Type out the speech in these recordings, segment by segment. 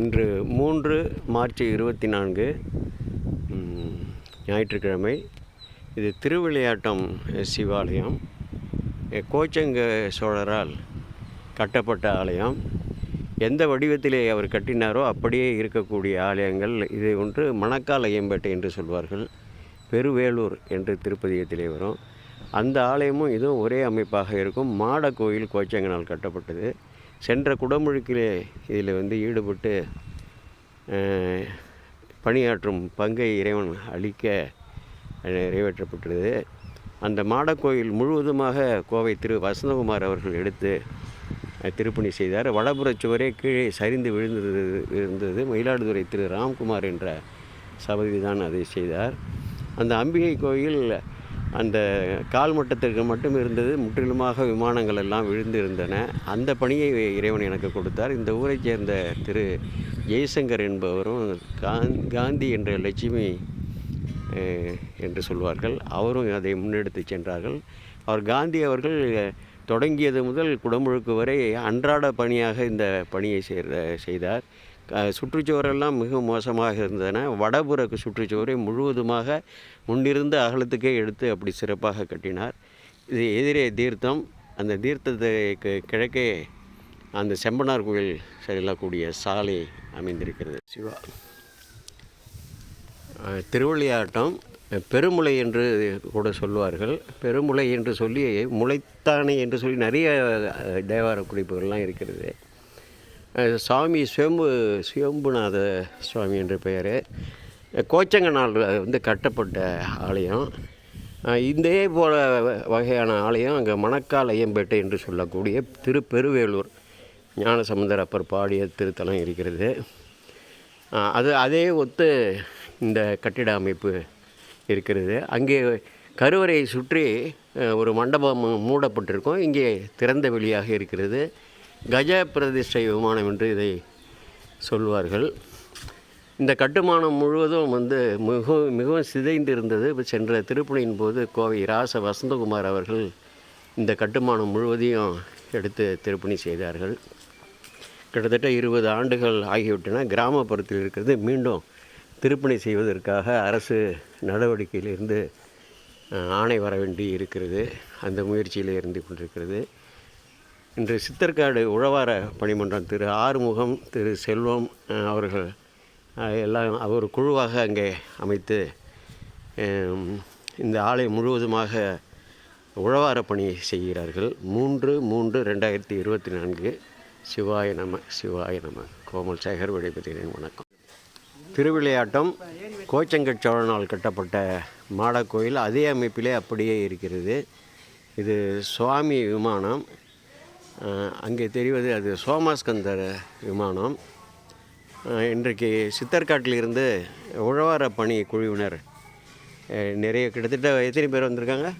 இன்று மூன்று மார்ச் இருபத்தி நான்கு ஞாயிற்றுக்கிழமை. இது திருவிளையாட்டம் சிவாலயம். கோச்சங்க சோழரால் கட்டப்பட்ட ஆலயம். எந்த வடிவத்திலே அவர் கட்டினாரோ அப்படியே இருக்கக்கூடிய ஆலயங்கள். இது ஒன்று மணக்கால் ஐயம்பேட்டை என்று சொல்வார்கள். பெருவேலூர் என்று திருப்பதியத்திலே வரும். அந்த ஆலயமும் இதுவும் ஒரே அமைப்பாக இருக்கும். மாட கோயில் கோச்சங்கனால் கட்டப்பட்டது. சென்ற குடமுழுக்கிலே இதில் வந்து ஈடுபட்டு பணியாற்றும் பங்கை இறைவன் அளிக்க நிறைவேற்றப்பட்டுள்ளது. நிறைவேற்றப்பட்டது அந்த மாடக்கோயில் முழுவதுமாக கோவை திரு வசந்தகுமார் அவர்கள் எடுத்து திருப்பணி செய்தார். வடபுறச் சுவரே கீழே சரிந்து விழுந்தது இருந்தது மயிலாடுதுறை திரு ராம்குமார் என்ற சபதி தான் அதை செய்தார். அந்த அம்பிகை கோயில் அந்த கால் மட்டத்திற்கு மட்டும் இருந்தது முற்றிலுமாக விமானங்கள் எல்லாம் விழுந்து இருந்தன அந்த பணியை இறைவன் எனக்கு கொடுத்தார். இந்த ஊரைச் சேர்ந்த திரு ஜெய்சங்கர் என்பவரும் காந்தி என்ற லட்சுமி என்று சொல்வார்கள். அவரும் அதை முன்னெடுத்து சென்றார்கள். அவர் காந்தி அவர்கள் தொடங்கியது முதல் குடமுழுக்கு வரை அன்றாட பணியாக இந்த பணியை செய்த செய்தார். சுற்றுச்சுவரெல்லாம் மிக மோசமாக இருந்தன. வடபுற சுற்றுச்சுவரை முழுவதுமாக முன்னிருந்த அகலத்துக்கே எடுத்து அப்படி சிறப்பாக கட்டினார். இது எதிரே தீர்த்தம். அந்த தீர்த்தத்துக்கு கிழக்கே அந்த செம்பனார் கோயில் செல்லக்கூடிய சாலை அமைந்திருக்கிறது. சிவா. திருவள்ளியாட்டம் திருவிளையாட்டம் பெருமுளை என்று கூட சொல்வார்கள். பெருமுளை என்று சொல்லி முளைத்தானை என்று சொல்லி நிறைய தேவார குறிப்புகள்லாம் இருக்கிறது. சாமி சுவாமி சுயம்பு சுயம்புநாத சுவாமி என்ற பெயர். கோச்சங்கனால் வந்து கட்டப்பட்ட ஆலயம். இதே போல வகையான ஆலயம் அங்கே மணக்கால் ஐயம்பேட்டை என்று சொல்லக்கூடிய திருப்பெருவேலூர் ஞானசமுந்தர் அப்பர் பாடிய திருத்தலம் இருக்கிறது. அது அதே ஒத்து இந்த கட்டிட அமைப்பு இருக்கிறது. அங்கே கருவறையை சுற்றி ஒரு மண்டபம் மூடப்பட்டிருக்கும். இங்கே திறந்த வெளியாக இருக்கிறது. கஜ பிரதிஷ்டை விமானம் என்று இதை சொல்வார்கள். இந்த கட்டுமானம் முழுவதும் வந்து மிகவும் மிகவும் சிதைந்து இருந்தது சென்ற திருப்பணியின் போது கோவை ராச வசந்தகுமார் அவர்கள் இந்த கட்டுமானம் முழுவதையும் எடுத்து திருப்பணி செய்தார்கள். கிட்டத்தட்ட இருபது ஆண்டுகள் ஆகிவிட்டன. கிராமப்புறத்தில் இருக்கிறது. மீண்டும் திருப்பணி செய்வதற்காக அரசு நடவடிக்கையிலிருந்து ஆணை வர வேண்டி இருக்கிறது. அந்த முயற்சியில் இருந்து கொண்டிருக்கிறது. இன்று சித்தர்காடு உழவார பணிமன்றம் திரு ஆறுமுகம் திரு செல்வம் அவர்கள் எல்லாம் அவர் குழுவாக அங்கே அமைத்து இந்த ஆலை முழுவதுமாக உழவார பணி செய்கிறார்கள். மூன்று மூன்று ரெண்டாயிரத்தி இருபத்தி நான்கு. சிவாய நம சிவாய நம. கோமல் சேகர் விடைபெறுகிறேன். வணக்கம். திருவிளையாட்டம் கோச்சங்கட் சோழனால் கட்டப்பட்ட மாடக்கோயில் அதே அமைப்பிலே அப்படியே இருக்கிறது. இது சுவாமி விமானம். அங்கே தெரிவது அது சோமாஸ்கந்தர் விமானம். இன்றைக்கு சித்தர்காட்டிலிருந்து உழவார பணி குழுவினர் நிறைய கிட்டத்தட்ட எத்தனை பேர் வந்திருக்காங்க?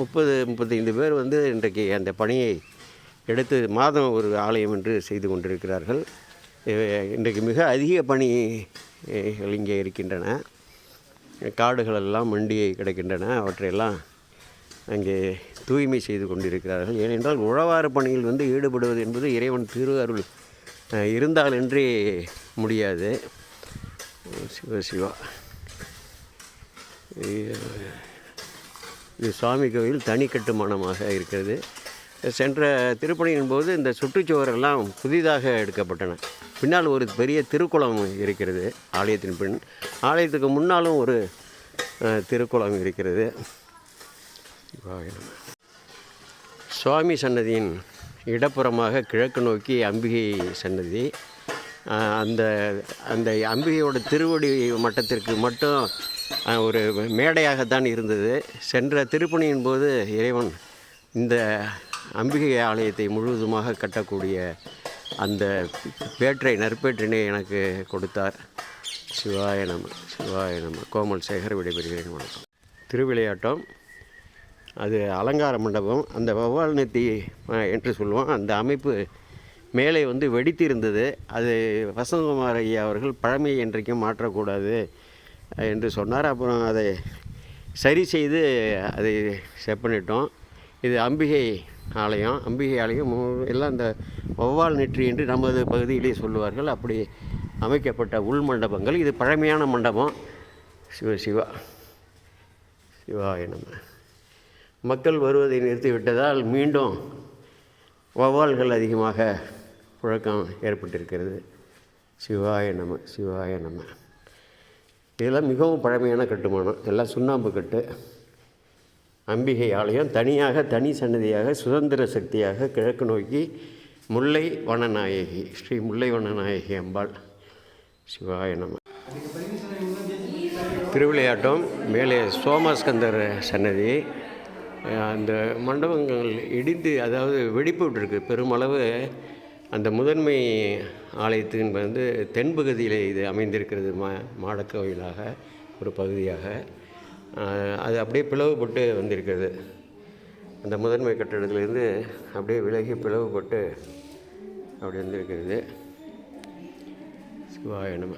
முப்பது முப்பத்தைந்து பேர் வந்து இன்றைக்கு அந்த பணியை எடுத்து மாதம் ஒரு ஆலயம் என்று செய்து கொண்டிருக்கிறார்கள். இன்றைக்கு மிக அதிக பணிகள் இங்கே இருக்கின்றன. காடுகளெல்லாம் மண்டியை கிடக்கின்றன அவற்றையெல்லாம் அங்கே தூய்மை செய்து கொண்டிருக்கிறார்கள். ஏனென்றால் உழவாறு பணியில் வந்து ஈடுபடுவது என்பது இறைவன் திரு அருள். அஹ், முடியாது. சிவ சிவா. இது- சுவாமி கோவில் தனி கட்டுமானமாக இருக்கிறது. சென்ற திருப்பணியின் போது இந்த சுற்றுச்சுவரெல்லாம் புதிதாக எடுக்கப்பட்டன. பின்னால் ஒரு பெரிய திருக்குளம் இருக்கிறது ஆலயத்தின் பின். ஆலயத்துக்கு முன்னாலும் ஒரு திருக்குளம் இருக்கிறது. சுவாமி சன்னதியின் இடப்புறமாக கிழக்கு நோக்கி அம்பிகை சன்னதி. அந்த அந்த அம்பிகையோட திருவடி மட்டத்திற்கு மட்டும் ஒரு மேடையாகத்தான் இருந்தது. சென்ற திருப்பணியின் போது இறைவன் இந்த அம்பிகை ஆலயத்தை முழுவதுமாக கட்டக்கூடிய அந்த பேற்றை நற்பேற்றினை எனக்கு கொடுத்தார். சிவாய நம சிவாய நம. கோமல் சேகர் விடைபெறுகிறேன். வணக்கம். திருவிளையாட்டம். அது அலங்கார மண்டபம். அந்த வௌவால் நெத்தி என்று சொல்லுவோம். அந்த அமைப்பு மேலே வந்து வெடித்து இருந்தது அது வசந்தகுமார் ஐயா அவர்கள் பழமையை என்றைக்கும் மாற்றக்கூடாது என்று சொன்னார். அப்புறம் அதை சரி செய்து அதை செப்பனிட்டோம் இது அம்பிகை ஆலயம். அம்பிகை ஆலயம் எல்லாம் இந்த வௌவால் நெற்றி என்று நமது பகுதியிலே சொல்லுவார்கள். அப்படி அமைக்கப்பட்ட உள் மண்டபங்கள். இது பழமையான மண்டபம். சிவ சிவா சிவா நம. மக்கள் வருவதை நிறுத்திவிட்டதால் மீண்டும் வௌவால்கள் அதிகமாக புழக்கம் ஏற்பட்டிருக்கிறது. சிவாய நம சிவாய நம. இதெல்லாம் மிகவும் பழமையான கட்டுமானம். எல்லாம் சுண்ணாம்பு கட்டு. அம்பிகை ஆலயம் தனியாக தனி சன்னதியாக சுதந்திர சக்தியாக கிழக்கு நோக்கி முல்லை வனநாயகி ஸ்ரீ முல்லை வனநாயகி அம்பாள். சிவாய நம. திருவிளையாட்டம் மேலே சோமஸ்கந்தர் சன்னதி. அந்த மண்டபங்கள் இடிந்து அதாவது வெடிப்பு விட்டுருக்கு பெருமளவு அந்த முதன்மை ஆலயத்தின் வந்து தென்பகுதியில் இது அமைந்திருக்கிறது மா மாடக்கோயிலாக ஒரு பகுதியாக. அது அப்படியே பிளவுபட்டு வந்திருக்கிறது. அந்த முதன்மை கட்டடத்திலிருந்து அப்படியே விலகி பிளவுபட்டு அப்படி வந்திருக்கிறது. சிவாய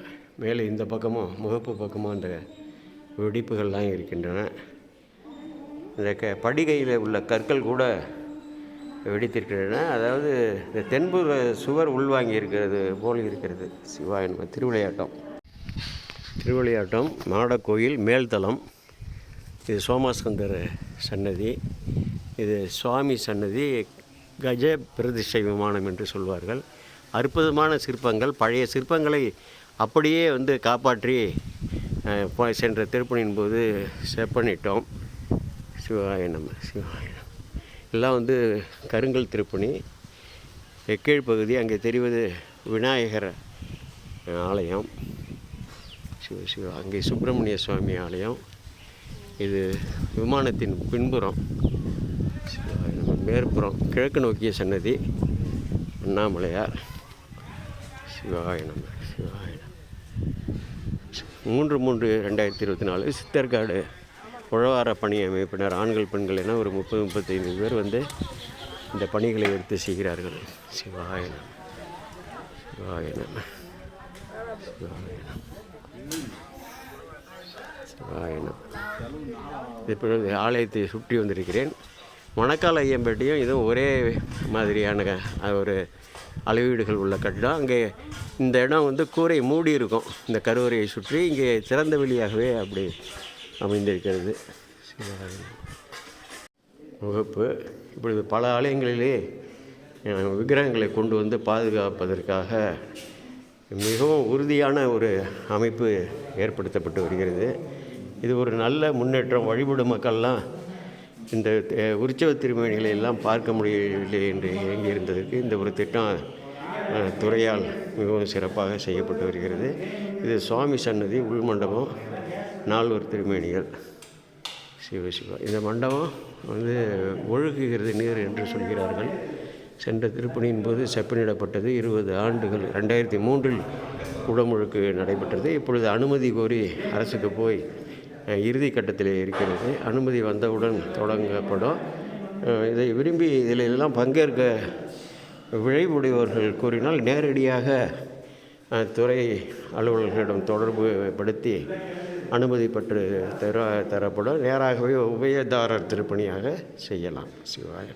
மேலே இந்த பக்கமும் முகப்பு பக்கமும் அந்த வெடிப்புகள்லாம் இருக்கின்றன. இந்த க படிகையில் உள்ள கற்கள் கூட வெடித்திருக்கின்றன. அதாவது இந்த தென்புற சுவர் உள்வாங்கி இருக்கிறது போல் இருக்கிறது. சிவா என்பது திருவிளையாட்டம். திருவிளையாட்டம் மாடக்கோயில் மேல்தளம். இது சோமாஸ்கந்தர் சன்னதி. இது சுவாமி சன்னதி கஜ பிரதிஷ்டை விமானம் என்று சொல்வார்கள். அற்புதமான சிற்பங்கள் பழைய சிற்பங்களை அப்படியே வந்து காப்பாற்றி சென்ற திருப்பணியின் போது செப்பனிட்டோம் சிவாய நம்ம சிவாய எல்லாம் வந்து கருங்கல் திருப்பணி எக்கீழ் பகுதி அங்கே தெரிவது விநாயகர் ஆலயம். சிவ சிவ அங்கே சுப்பிரமணிய சுவாமி ஆலயம். இது விமானத்தின் பின்புறம் சிவாய மேற்புறம் கிழக்கு நோக்கிய சன்னதி அண்ணாமலையார். சிவாய நம சிவாய மூன்று மூன்று ரெண்டாயிரத்தி இருபத்தி நாலு சித்தர்காடு. உழவார பணி அமைப்பினர் ஆண்கள் பெண்கள் என ஒரு முப்பது முப்பத்தைந்து பேர் வந்து இந்த பணிகளை எடுத்து செய்கிறார்கள். சிவாயனம் சிவாயனம் சிவாயனம் சிவாயனம் இப்பொழுது ஆலயத்தை சுற்றி வந்திருக்கிறேன். மணக்கால் ஐயம்பேட்டையும் இதுவும் ஒரே மாதிரியான ஒரு அளவீடுகள் உள்ள கட்டிடம். அங்கே இந்த இடம் வந்து கூரை மூடி இருக்கும் இந்த கருவறையை சுற்றி இங்கே திறந்த வெளியாகவே அப்படி அமைந்திருக்கிறது. வகுப்பு முகப்பு இப்பொழுது பல ஆலயங்களிலே விக்கிரகங்களை கொண்டு வந்து பாதுகாப்பதற்காக மிகவும் உறுதியான ஒரு அமைப்பு ஏற்படுத்தப்பட்டு வருகிறது. இது ஒரு நல்ல முன்னேற்றம் வழிபடும் மக்கள்லாம் இந்த உற்சவ திருமணிகளை எல்லாம் பார்க்க முடியவில்லை என்று இயங்கியிருந்ததற்கு இந்த ஒரு திட்டம் துறையால் மிகவும் சிறப்பாக செய்யப்பட்டு வருகிறது. இது சுவாமி சன்னதி உள்மண்டபம் நால்வர் திருமேனிகள். சிவ சிவா. இந்த மண்டபம் வந்து ஒழுகுகிறது நீர் என்று சொல்கிறார்கள். சென்ற திருப்பணியின் போது செப்பனிடப்பட்டது. இருபது ஆண்டுகள் ரெண்டாயிரத்தி மூன்றில் குடமுழுக்கு நடைபெற்றது. இப்பொழுது அனுமதி கோரி அரசுக்கு போய் இறுதி கட்டத்தில் இருக்கிறது. அனுமதி வந்தவுடன் தொடங்கப்படும். இதை விரும்பி இதில் எல்லாம் பங்கேற்க விழைவுடையவர்கள் கூறினால் நேரடியாக துறை அலுவலர்களிடம் தொடர்பு படுத்தி அனுமதி பெற்று தர தரப்படும். நேராகவே உபயதாரர் திருப்பணியாக செய்யலாம். சிவாய